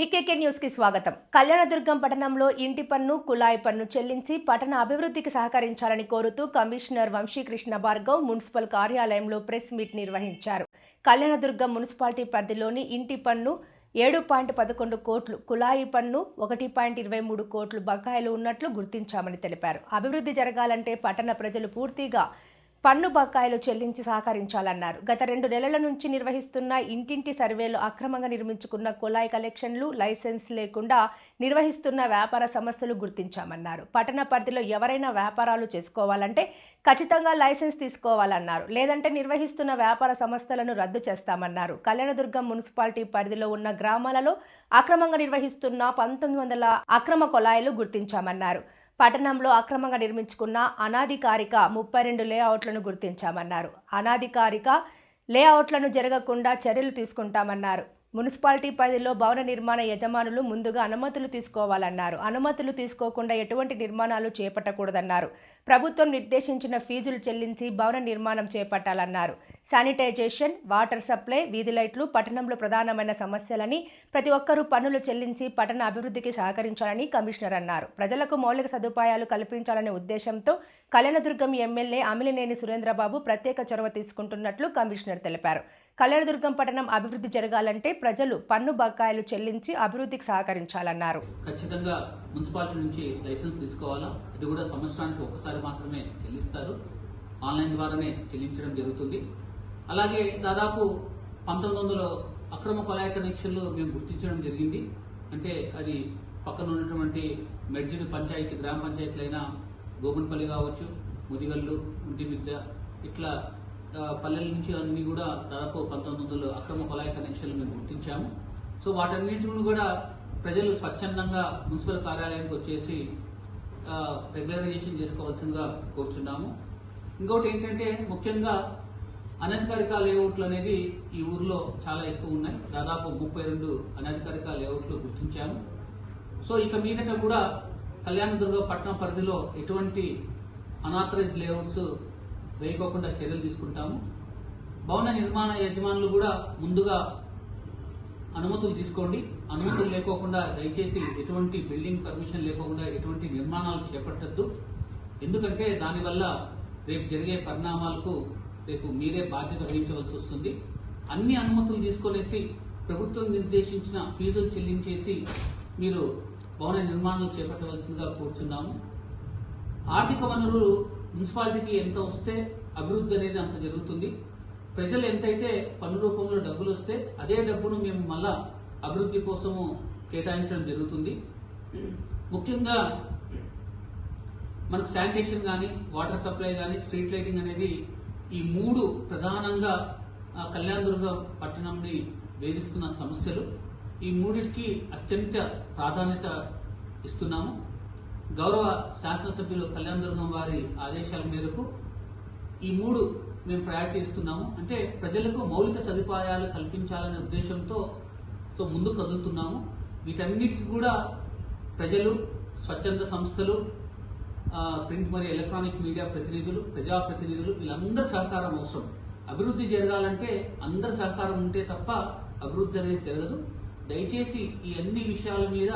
బీకేకే న్యూస్కి స్వాగతం. కళ్యాణదుర్గం పట్టణంలో ఇంటి పన్ను కుళాయి పన్ను చెల్లించి పట్టణ అభివృద్ధికి సహకరించాలని కోరుతూ కమిషనర్ వంశీకృష్ణ భార్గవ్ మున్సిపల్ కార్యాలయంలో ప్రెస్ మీట్ నిర్వహించారు. కళ్యాణదుర్గం మున్సిపాలిటీ పరిధిలోని ఇంటి పన్ను ఏడు పాయింట్ పదకొండు కోట్లు కుళాయి పన్ను ఒకటి పాయింట్ ఇరవై మూడు కోట్లు బకాయిలు ఉన్నట్లు గుర్తించామని తెలిపారు. అభివృద్ధి జరగాలంటే పట్టణ ప్రజలు పూర్తిగా పన్ను బకాయిలు చెల్లించి సహకరించాలన్నారు. గత రెండు నెలల నుంచి నిర్వహిస్తున్న ఇంటింటి సర్వేలో అక్రమంగా నిర్మించుకున్న కుళాయి కలెక్షన్లు లైసెన్స్ లేకుండా నిర్వహిస్తున్న వ్యాపార సంస్థలు గుర్తించామన్నారు. పట్టణ పరిధిలో ఎవరైనా వ్యాపారాలు చేసుకోవాలంటే ఖచ్చితంగా లైసెన్స్ తీసుకోవాలన్నారు. లేదంటే నిర్వహిస్తున్న వ్యాపార సంస్థలను రద్దు చేస్తామన్నారు. కళ్యాణదుర్గం మున్సిపాలిటీ పరిధిలో ఉన్న గ్రామాలలో అక్రమంగా నిర్వహిస్తున్న పంతొమ్మిది వందల అక్రమ కొలాయిలు గుర్తించామన్నారు. పట్టణంలో అక్రమంగా నిర్మించుకున్న అనాధికారిక ముప్పై రెండు లేఅవుట్లను గుర్తించామన్నారు. అనాధికారిక లేఅవుట్లను జరగకుండా చర్యలు తీసుకుంటామన్నారు. మున్సిపాలిటీ పరిధిలో భవన నిర్మాణ యజమానులు ముందుగా అనుమతులు తీసుకోవాలన్నారు. అనుమతులు తీసుకోకుండా ఎటువంటి నిర్మాణాలు చేపట్టకూడదన్నారు. ప్రభుత్వం నిర్దేశించిన ఫీజులు చెల్లించి భవన నిర్మాణం చేపట్టాలన్నారు. శానిటైజేషన్ వాటర్ సప్లై వీధి లైట్లు పట్టణంలో ప్రధానమైన సమస్యలని ప్రతి ఒక్కరూ పన్నులు చెల్లించి పట్టణ అభివృద్ధికి సహకరించాలని కమిషనర్ అన్నారు. ప్రజలకు మౌలిక సదుపాయాలు కల్పించాలనే ఉద్దేశంతో కళ్యాణదుర్గం ఎమ్మెల్యే అమిలినేని సురేంద్రబాబు ప్రత్యేక చొరవ తీసుకుంటున్నట్లు కమిషనర్ తెలిపారు. కళ్యాణదుర్గం పట్టణం అభివృద్ధి జరగాలంటే ప్రజలు పన్ను బకాయిలు చెల్లించి అభివృద్ధికి సహకరించాలన్నారు. ఖచ్చితంగా మున్సిపాలిటీ నుంచి లైసెన్స్ తీసుకోవాలా? ఇది కూడా సంవత్సరానికి ఒకసారి మాత్రమే చెల్లిస్తారు. ఆన్లైన్ ద్వారానే చెల్లించడం జరుగుతుంది. అలాగే దాదాపు పంతొమ్మిది వందల అక్రమ కొలాయి కనెక్షన్లు మేము గుర్తించడం జరిగింది. అంటే అది పక్కన ఉన్నటువంటి మెడ్జిడ్ పంచాయతీ గ్రామ పంచాయతీలైన గోగున్పల్లి కావచ్చు ముదిగల్లు ఉంటిమిద్ద ఇట్లా పల్లెల నుంచి అన్ని కూడా దాదాపు పంతొమ్మిది వందల అక్రమ కొలాయి కనెక్షన్లు మేము గుర్తించాము. సో వాటన్నింటిని కూడా ప్రజలు స్వచ్ఛందంగా మున్సిపల్ కార్యాలయానికి వచ్చేసి రెగ్యులరైజేషన్ చేసుకోవాల్సిందిగా కోరుచున్నాము. ఇంకోటి ఏంటంటే ముఖ్యంగా అనధికారిక లేఅవుట్లు అనేది ఈ ఊర్లో చాలా ఎక్కువ ఉన్నాయి. దాదాపు ముప్పై రెండు అనధికారిక లేఅవుట్లు గుర్తించాము. సో ఇక మీదట కూడా కళ్యాణదుర్గ పట్టణ పరిధిలో ఎటువంటి అనాథరైజ్ లేఅవుట్స్ వేయకోకుండా చర్యలు తీసుకుంటాము. భవన నిర్మాణ యజమానులు కూడా ముందుగా అనుమతులు తీసుకోండి. అనుమతులు లేకోకుండా దయచేసి ఎటువంటి బిల్డింగ్ పర్మిషన్ లేకోకుండా ఎటువంటి నిర్మాణాలు చేపట్టద్దు. ఎందుకంటే దానివల్ల రేపు జరిగే పరిణామాలకు రేపు మీరే బాధ్యత వహించవలసి వస్తుంది. అన్ని అనుమతులు తీసుకొనేసి ప్రభుత్వం నిర్దేశించిన ఫీజులు చెల్లించేసి మీరు భవన నిర్మాణాలు చేపట్టవలసిందిగా కోరుచున్నాము. ఆర్థిక వనరులు మున్సిపాలిటీకి ఎంత వస్తే అభివృద్ధి అనేది అంత జరుగుతుంది. ప్రజలు ఎంతైతే పన్ను రూపంలో డబ్బులు వస్తే అదే డబ్బును మేము మళ్ళా అభివృద్ధి కోసము కేటాయించడం జరుగుతుంది. ముఖ్యంగా మనకు శానిటేషన్ కానీ వాటర్ సప్లై కానీ స్ట్రీట్ లైటింగ్ అనేది ఈ మూడు ప్రధానంగా ఆ, కళ్యాణదుర్గం పట్టణంని వేధిస్తున్న సమస్యలు. ఈ మూడిటికి అత్యంత ప్రాధాన్యత ఇస్తున్నాము. గౌరవ శాసనసభ్యులు కళ్యాణదుర్గం వారి ఆదేశాల మేరకు ఈ మూడు మేము ప్రయారిటీ ఇస్తున్నాము. అంటే ప్రజలకు మౌలిక సదుపాయాలు కల్పించాలనే ఉద్దేశంతో తో ముందుకు కదులుతున్నాము. వీటన్నిటికి కూడా ప్రజలు స్వచ్ఛంద సంస్థలు ప్రింట్ మరియు ఎలక్ట్రానిక్ మీడియా ప్రతినిధులు ప్రజాప్రతినిధులు వీళ్ళందరి సహకారం అవసరం. అభివృద్ధి జరగాలంటే అందరి సహకారం ఉంటే తప్ప అభివృద్ధి అనేది జరగదు. దయచేసి ఈ అన్ని విషయాల మీద